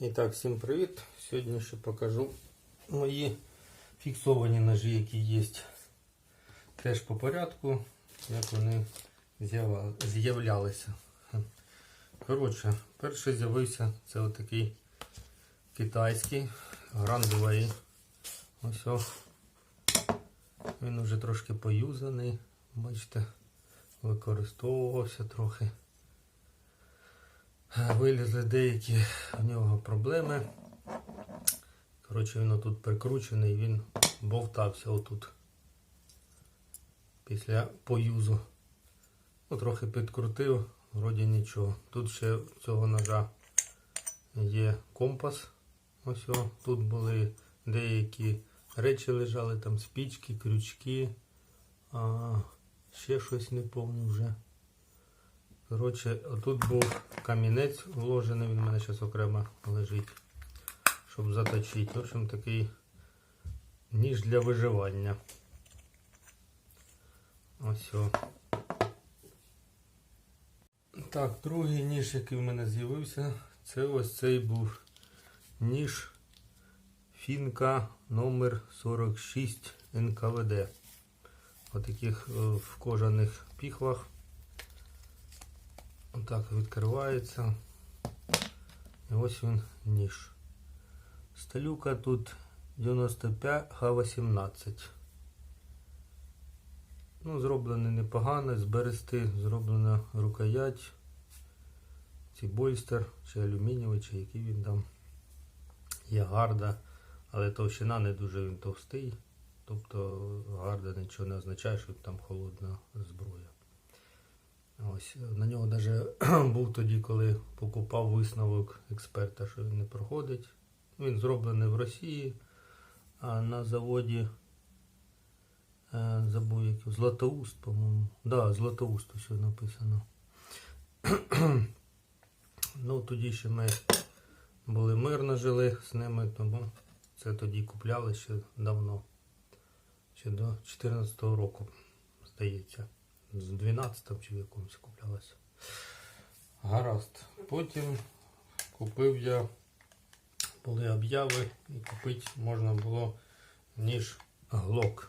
І так, всім привіт! Сьогодні ще покажу мої фіксовані ножі, які є теж по порядку, як вони з'являлися. Коротше, перший з'явився це отакий китайський грандовий. Ось о. Він вже трошки поюзаний, бачите, використовувався трохи. Вилізли деякі в нього проблеми. Коротше, він отут прикручений, він бовтався отут. Після поюзу. Ну, трохи підкрутив, вроді нічого. Тут ще цього ножа є компас. Ось о. Тут були деякі речі лежали, там спічки, крючки, а, ще щось не пам'ятаю вже. Коротше, тут був камінець вложений, він у мене зараз окремо лежить, щоб заточити. В общем, такий ніж для виживання. Ось. Так, другий ніж, який в мене з'явився, це ось цей був ніж Фінка номер 46 НКВД. Отаких е, в кожаних піхвах. Отак відкривається. І ось він ніж. Сталюка тут 95 Х18. Ну, зроблено непогано, з берести зроблена рукоять. Ці больстер, чи алюмінієвий, чи який він там. Є гарда, але товщина не дуже він товстий. Тобто гарда нічого не означає, що там холодна зброя. Ось на нього навіть був тоді, коли покупав висновок експерта, що він не проходить. Він зроблений в Росії, а на заводі е, забув який, Златоуст, по-моєму. Да, Златоуст усе написано. ну, тоді ще ми були мирно жили з ними, тому це тоді купляли ще давно. Ще до 2014 року, здається з 12 чи в якомусь куплялася. Гаразд. Потім купив я, були обяви і купити можна було ніж Glock.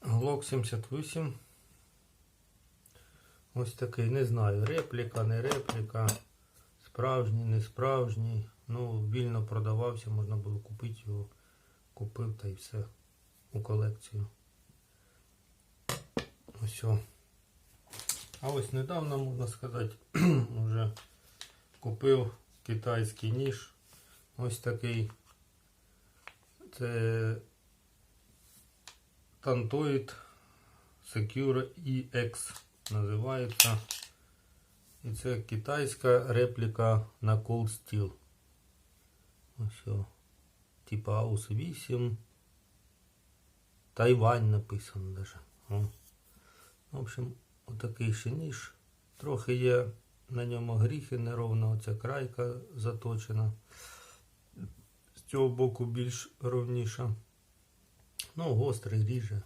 Glock 78. Ось такий, не знаю, репліка, не репліка, справжній, не справжній. Ну, вільно продавався, можна було купити його. Купив та й все у колекцію. Ось. А ось недавно, можна сказати, вже купив китайський ніж. Ось такий. Це Tantoid Secure EX називається. І це китайська репліка на Cold Steel. Ось. Типа AUS 8. Тайвань написано даже. В общем, отакий ще ніж. Трохи є на ньому гріхи неровно, оця крайка заточена. З цього боку більш ровніша. Ну, гострий ріже.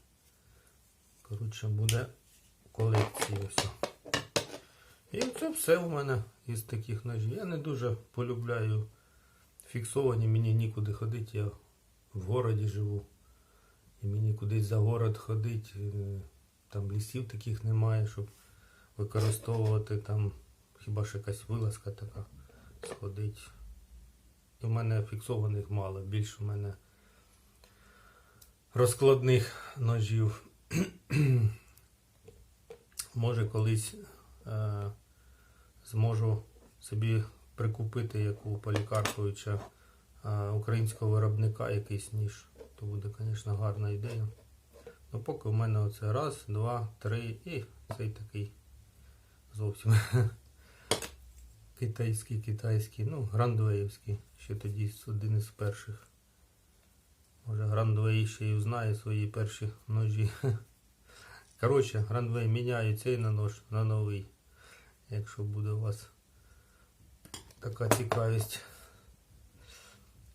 Коротше, буде в колекції ось. І це все у мене із таких ножів. Я не дуже полюбляю фіксовані, мені нікуди ходити, я в городі живу. І мені кудись за город ходити. Там лісів таких немає, щоб використовувати там хіба ж якась вилазка така сходить. В мене фіксованих мало, більше в мене розкладних ножів. Може колись е, зможу собі прикупити як у Полікарповича е, українського виробника якийсь ніж. То буде, звісно, гарна ідея. Поки в мене оце раз, два, три і цей такий зовсім китайський, китайський, ну, грандвеївський, ще тоді один із перших. Може Грандвей ще й узнає свої перші ножі. Коротше, Грандвей міняю цей на нож на новий. Якщо буде у вас така цікавість.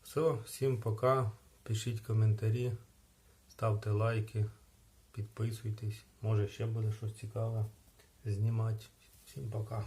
Все, всім пока. Пишіть коментарі, ставте лайки. Підписуйтесь, може ще буде щось цікаве знімати. Всім пока.